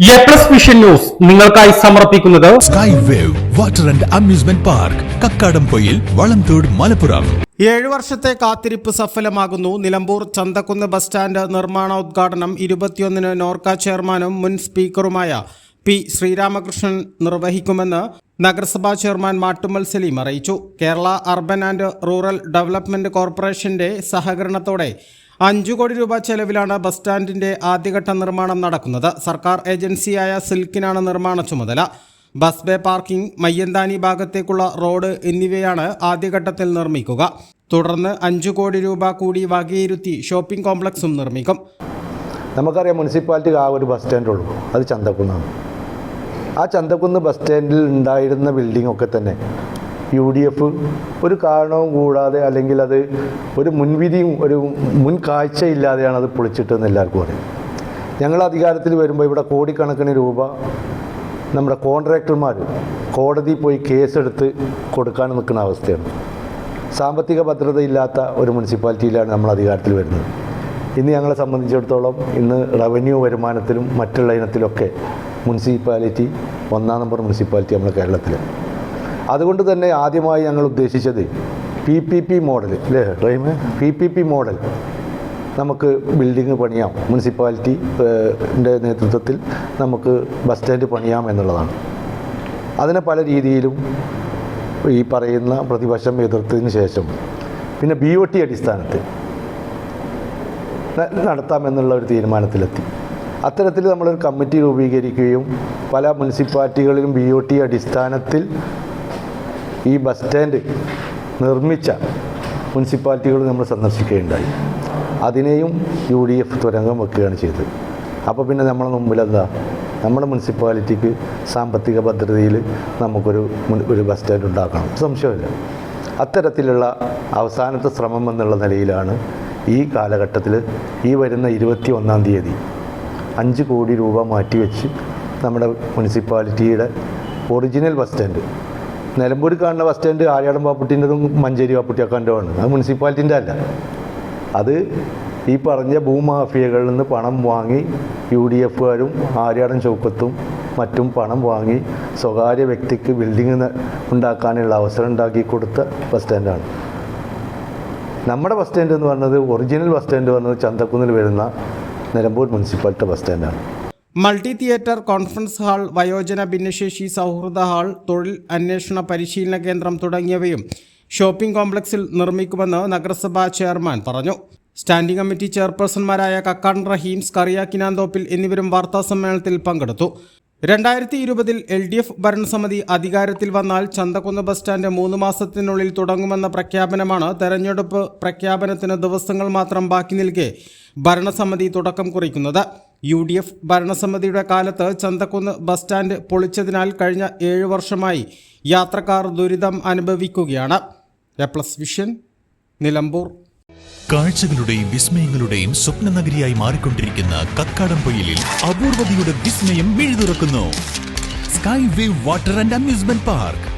A plus vision news നിങ്ങൾക്കായി സമർപ്പിക്കുന്നത് sky wave water and amusement park Kakkadampoyil Valamthode Malappuram. ഏഴു വർഷത്തെ കാത്തിരിപ്പ് സഫലമാകുന്നു. നിലമ്പൂർ ചന്തക്കുന്ന് ബസ് സ്റ്റാൻഡ് നിർമ്മാണ ഉദ്ഘാടനം ഇരുപത്തിയൊന്നിന് നോർക്ക ചെയർമാനും മുൻ സ്പീക്കറുമായ പി ശ്രീരാമകൃഷ്ണൻ നിർവഹിക്കുമെന്ന് നഗരസഭാ ചെയർമാൻ മാട്ടുമ്മൽ സലീം അറിയിച്ചു. Kerala urban and rural development കോർപ്പറേഷന്റെ സഹകരണത്തോടെ അഞ്ചു കോടി രൂപ ചെലവിലാണ് ബസ് സ്റ്റാൻഡിന്റെ ആദ്യഘട്ട നിർമ്മാണം നടക്കുന്നത്. സർക്കാർ ഏജൻസിയായ സിൽക്കിനാണ് നിർമ്മാണ ചുമതല. ബസ് ബേ പാർക്കിംഗ് മയ്യന്താനി ഭാഗത്തേക്കുള്ള റോഡ് എന്നിവയാണ് ആദ്യഘട്ടത്തിൽ നിർമ്മിക്കുക. തുടർന്ന് അഞ്ചു കോടി രൂപ കൂടി വകയിരുത്തി ഷോപ്പിംഗ് കോംപ്ലക്സും നിർമ്മിക്കും. നമുക്കറിയാം മുനിസിപ്പാലിറ്റിക്ക് ആ ഒരു ബസ് സ്റ്റാൻഡ് ഉള്ളൂ. അത് ചന്തക്കുന്നാണ്. ആ ചന്തക്കുന്ന് ബസ് സ്റ്റാൻഡിൽ ഉണ്ടായിരുന്ന ബിൽഡിംഗ് ഒക്കെ തന്നെ യു ഡി എഫ് ഒരു കാരണവും കൂടാതെ അല്ലെങ്കിൽ അത് ഒരു മുൻവിധിയും ഒരു മുൻ കാഴ്ചയില്ലാതെയാണ് അത് പൊളിച്ചിട്ടെന്ന് എല്ലാവർക്കും അറിയാം. ഞങ്ങൾ അധികാരത്തിൽ വരുമ്പോൾ ഇവിടെ കോടിക്കണക്കിന് രൂപ നമ്മുടെ കോൺട്രാക്ടർമാർ കോടതി പോയി കേസെടുത്ത് കൊടുക്കാൻ നിൽക്കുന്ന അവസ്ഥയാണ്. സാമ്പത്തിക ഭദ്രതയില്ലാത്ത ഒരു മുനിസിപ്പാലിറ്റിയിലാണ് നമ്മൾ അധികാരത്തിൽ വരുന്നത്. ഇന്ന് ഞങ്ങളെ സംബന്ധിച്ചിടത്തോളം ഇന്ന് റവന്യൂ വരുമാനത്തിലും മറ്റുള്ള ഇനത്തിലൊക്കെ മുനിസിപ്പാലിറ്റി ഒന്നാം നമ്പർ മുനിസിപ്പാലിറ്റി നമ്മുടെ കേരളത്തിൽ അതുകൊണ്ട് തന്നെ ആദ്യമായി ഞങ്ങൾ ഉദ്ദേശിച്ചത് പി പി പി മോഡൽ അല്ലേ Raheem? P P P model നമുക്ക് ബിൽഡിംഗ് പണിയാം. മുനിസിപ്പാലിറ്റി നേതൃത്വത്തിൽ നമുക്ക് ബസ് സ്റ്റാൻഡ് പണിയാം എന്നുള്ളതാണ്. അതിനെ പല രീതിയിലും ഈ പറയുന്ന പ്രതിപക്ഷം എതിർത്തതിന് ശേഷം. പിന്നെ ബി ഒ ടി അടിസ്ഥാനത്തിൽ നടത്താമെന്നുള്ള ഒരു തീരുമാനത്തിലെത്തി. അത്തരത്തിൽ നമ്മളൊരു കമ്മിറ്റി രൂപീകരിക്കുകയും പല മുനിസിപ്പാലിറ്റികളിലും ബി ഒ ടി അടിസ്ഥാനത്തിൽ ഈ ബസ് സ്റ്റാൻഡ് നിർമ്മിച്ച മുനിസിപ്പാലിറ്റികൾ നമ്മൾ സന്ദർശിക്കുകയുണ്ടായി. അതിനെയും യു ഡി എഫ് തുരങ്കം വെക്കുകയാണ് ചെയ്തത്. അപ്പോൾ പിന്നെ നമ്മളെ മുമ്പിൽ എന്താ നമ്മുടെ മുനിസിപ്പാലിറ്റിക്ക് സാമ്പത്തിക ഭദ്രതയിൽ നമുക്കൊരു ഒരു ബസ് സ്റ്റാൻഡ് ഉണ്ടാക്കണം. സംശയമില്ല അത്തരത്തിലുള്ള അവസാനത്തെ ശ്രമം എന്നുള്ള നിലയിലാണ് ഈ കാലഘട്ടത്തിൽ ഈ വരുന്ന ഇരുപത്തി ഒന്നാം തീയതി അഞ്ച് കോടി രൂപ മാറ്റിവെച്ച് നമ്മുടെ മുനിസിപ്പാലിറ്റിയുടെ ഒറിജിനൽ ബസ് സ്റ്റാൻഡ് നിലമ്പൂർ കാണുന്ന ബസ് സ്റ്റാൻഡ് ആര്യാടൻ പാപ്പുട്ടിന്റെതും മഞ്ചേരി പാപ്പുട്ടിയാക്കാന്റെതുമാണ് അത് മുനിസിപ്പാലിറ്റിന്റെ അല്ല. അത് ഈ പറഞ്ഞ ഭൂമാഫിയകളിൽ നിന്ന് പണം വാങ്ങി യു ഡി എഫുകാരും ആര്യാടൻ ചൗക്കത്തും മറ്റും പണം വാങ്ങി സ്വകാര്യ വ്യക്തിക്ക് ബിൽഡിംഗ് ന- ഉണ്ടാക്കാനുള്ള അവസരം ഉണ്ടാക്കി കൊടുത്ത ബസ് സ്റ്റാൻഡാണ് നമ്മുടെ ബസ് സ്റ്റാൻഡ് എന്ന് പറഞ്ഞത് ഒറിജിനൽ ബസ് സ്റ്റാൻഡ് പറഞ്ഞത് ചന്തക്കുന്നിൽ വരുന്ന നിലമ്പൂർ മുനിസിപ്പാലിറ്റി ബസ് സ്റ്റാൻഡാണ് മൾട്ടി തിയേറ്റർ കോൺഫറൻസ് ഹാൾ വയോജന ഭിന്നശേഷി സൗഹൃദ ഹാൾ തൊഴിൽ അന്വേഷണ പരിശീലന കേന്ദ്രം തുടങ്ങിയവയും ഷോപ്പിംഗ് കോംപ്ലക്സിൽ നിർമ്മിക്കുമെന്ന് നഗരസഭാ ചെയർമാൻ പറഞ്ഞു. സ്റ്റാൻഡിംഗ് കമ്മിറ്റി ചെയർപേഴ്സൺമാരായ കക്കാൻ റഹീം സ്കറിയ കിനാന്തോപ്പിൽ എന്നിവരും വാർത്താസമ്മേളനത്തിൽ പങ്കെടുത്തു. രണ്ടായിരത്തി ഇരുപതിൽ എൽ ഡി എഫ് ഭരണസമിതി അധികാരത്തിൽ വന്നാൽ ചന്തക്കുന്ന് ബസ് സ്റ്റാൻഡ് മൂന്ന് മാസത്തിനുള്ളിൽ തുടങ്ങുമെന്ന പ്രഖ്യാപനമാണ് തെരഞ്ഞെടുപ്പ് പ്രഖ്യാപനത്തിന് ദിവസങ്ങൾ മാത്രം ബാക്കി നിൽക്കെ ഭരണസമിതി തുടക്കം കുറിക്കുന്നത്. യു ഡി എഫ് ഭരണസമിതിയുടെ കാലത്ത് ചന്തക്കുന്ന് ബസ് സ്റ്റാൻഡ് പൊളിച്ചതിനാൽ കഴിഞ്ഞ ഏഴ് വർഷമായി യാത്രക്കാർ ദുരിതം അനുഭവിക്കുകയാണ്. A plus vision Nilambur. കാഴ്ചകളുടെയും വിസ്മയങ്ങളുടെയും സ്വപ്ന നഗരിയായി മാറിക്കൊണ്ടിരിക്കുന്ന കക്കാടംപൊയിലിൽ അപൂർവതയുടെ വിസ്മയം മിഴുതുറക്കുന്നു. Sky wave water and amusement park.